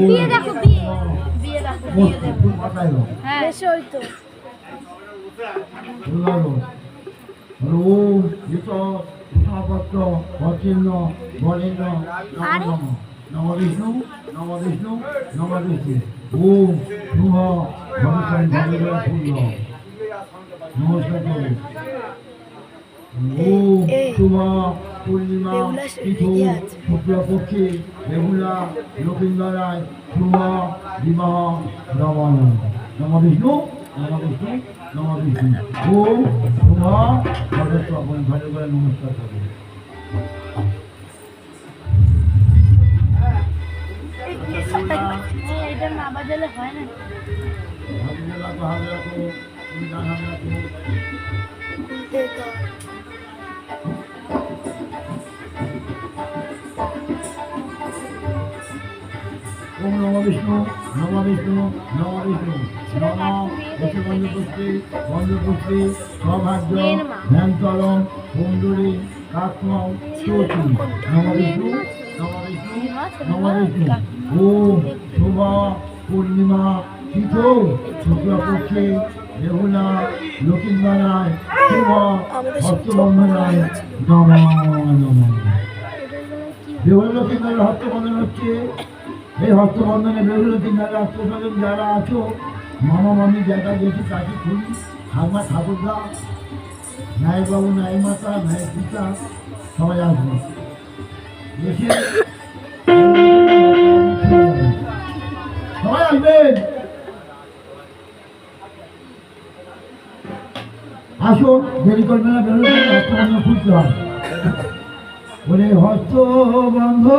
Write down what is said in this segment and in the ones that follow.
বিয়ে দেখো বিয়ে। বিয়ে দেখো বিয়ে দেখো। হ্যাঁ। এসে ওই তো। অচিহ্ন নম ওম শুভ ভবিষ্যৎ ভগবান পূর্ণ নমস্কার ওম শুভ পূর্ণিমা তিথু শুক্লপক্ষে বেহুলা লক্ষিন্দর রায় শুভ বিবাহ রমণ নম বিষ্ণু নম বিষ্ণু নম বিষ্ণু। ওম শুভ ভগত আপনি ভালো করে নমস্কার না বাজালে হয় না ওম নম বিষ্ণু নম বিষ্ণু নম বিষ্ণু। নম দশে বন্ধুপুষ্টি বন্ধুপুষ্টি সৌভাগ্য ধ্যানতলম কুণ্ডলী কাকম চৌচি নম বিষ্ণু নম বিষ্ণু, নম ওম শুভ পূর্ণিমা তিথ। শুক্লপক্ষে বেহুলা লক্ষিন্দরায় শুভ হস্তবন্ধনায় নম নম বেহুলা লক্ষিন্দরের হস্তবন্ধন হচ্ছে এই হস্তবন্ধনে বেরোলো তিনভাবে আত্মস্বজন যারা আছো মামা মামি যারা গেছে তাকে খুলি ঠাকুমা ঠাকুরদা, নায়কবাবু নায়ক মাতা নায়ক পিতা সবাই আসবে। সবাই আসবেন আসো দেরি করবে না বেরোলে হস্তবন্ধন খুলতে হয় বলে হস্তবন্ধন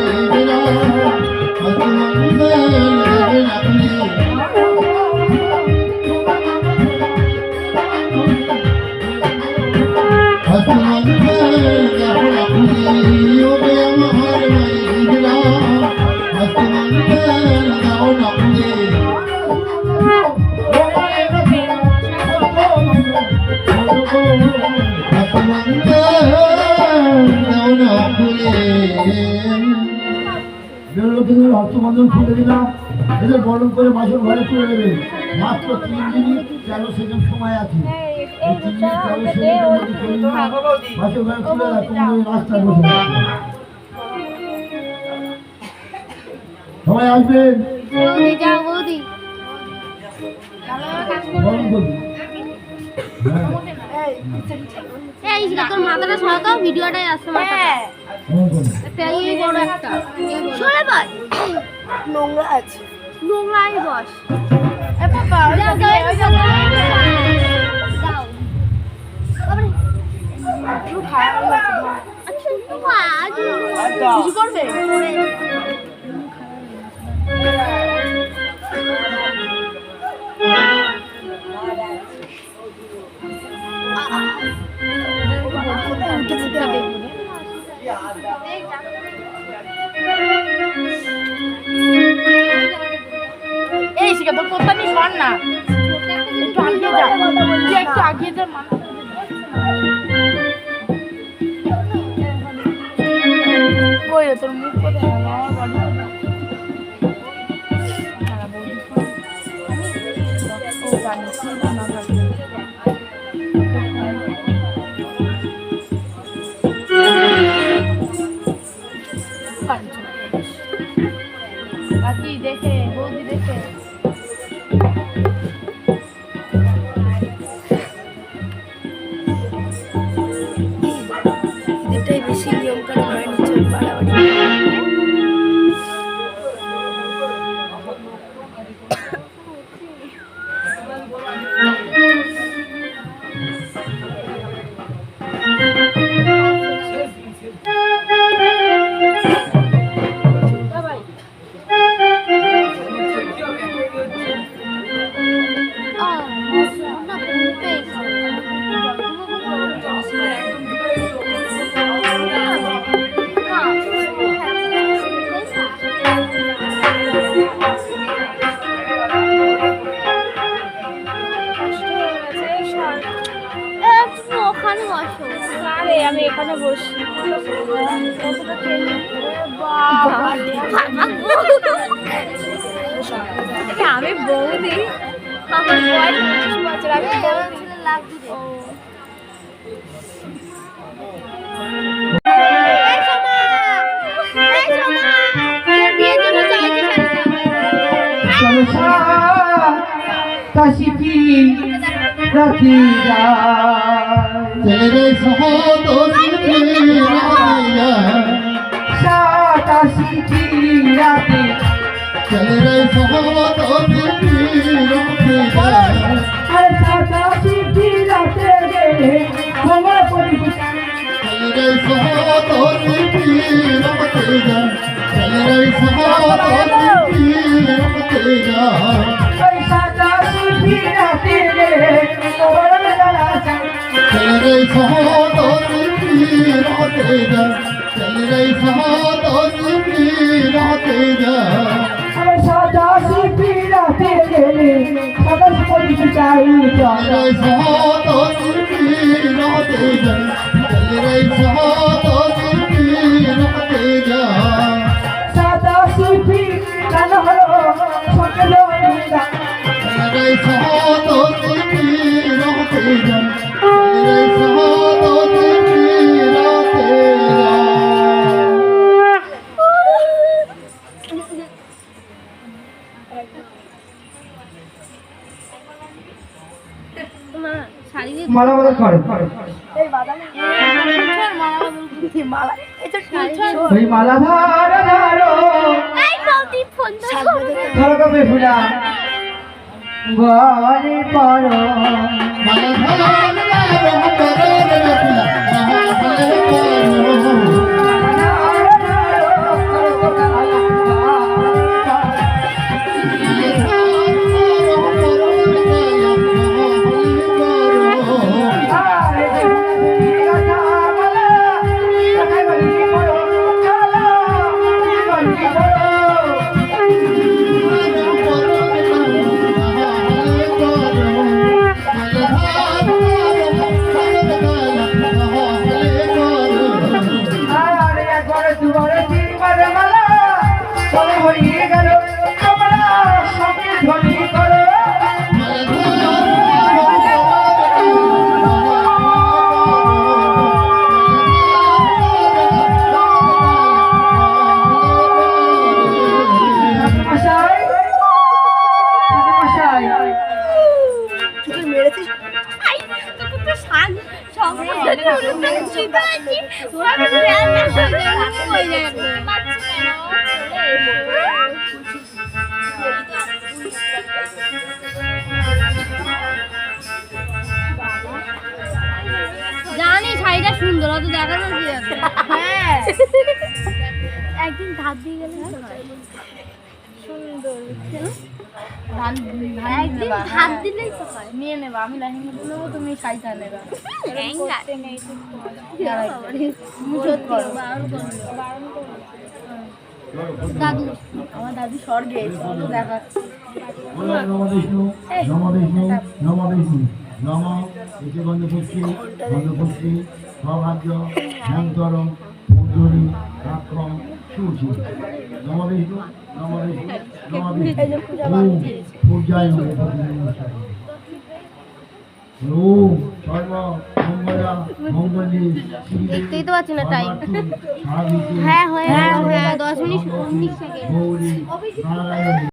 হস্তবন্ধন খুলে দিলাম এদের গরম করে মাছের ঘরে তুলে দেবে মাত্র তিন মিনিট তেরো সেকেন্ড সময় আছে এই তিন মিনিট সবাই আসবেন গরম করবি এই তোর মাথাটা সরাতো ভিডিওটাই আসছে মাথাটা। গরম বড় একটা। সরে বল নোংরা আছে। নোংরাই বস। এ এই শিখা, তোর কোথা নিয়ে সর না। একটু আগিয়ে যা। একটু আগিয়ে যা মা কই রে তোর মুখ কোথায়? আমি বৌদি। আমার বয়স বছর রাতি ছেলে সহদরী ছেলে সহদরী রায়া আর কাশিপি রাতে গেলে আমার পরিবার ছেলে সহদরী রায়া ছেলে সহদরী রায়া পয়সা কাশিপি রাতে গেলে সহদরী রায়া আমার সাদা শিল্পী রাতে গেলে। সদস্য করে। মালা ধরো ওই মালা ধার ধারো এই বৌদি ফোন ধরো। কবে ফুলা। গলে পড়ো। আরে সুন্দর অত দেখানো কি আছে? হ্যাঁ। একদিন ধার দিয়ে গেলে সুন্দর। ধান ধান একদিন নেবা। দিলেই তো হয়। নিয়ে নেবা আমি লেহেঙ্গা নেব তুমি শাড়িটা নেবা। দাদু আমার দাদু স্বর্গে দেখাচ্ছে। বিষ্ণু নম বিষ্ণু নম বিষ্ণু নম সৌভাগ্য ভয়ঙ্কর পূজনী আক্রম সুচি নম বিষ্ণু নম বিষ্ণু নম বিষ্ণু ওম পূজায় ওম সর্ব মঙ্গলা মঙ্গলী দেখতেই তো পাচ্ছি না time। হ্যাঁ হ্যাঁ হয়ে দশ মিনিট উনিশ সেকেন্ড।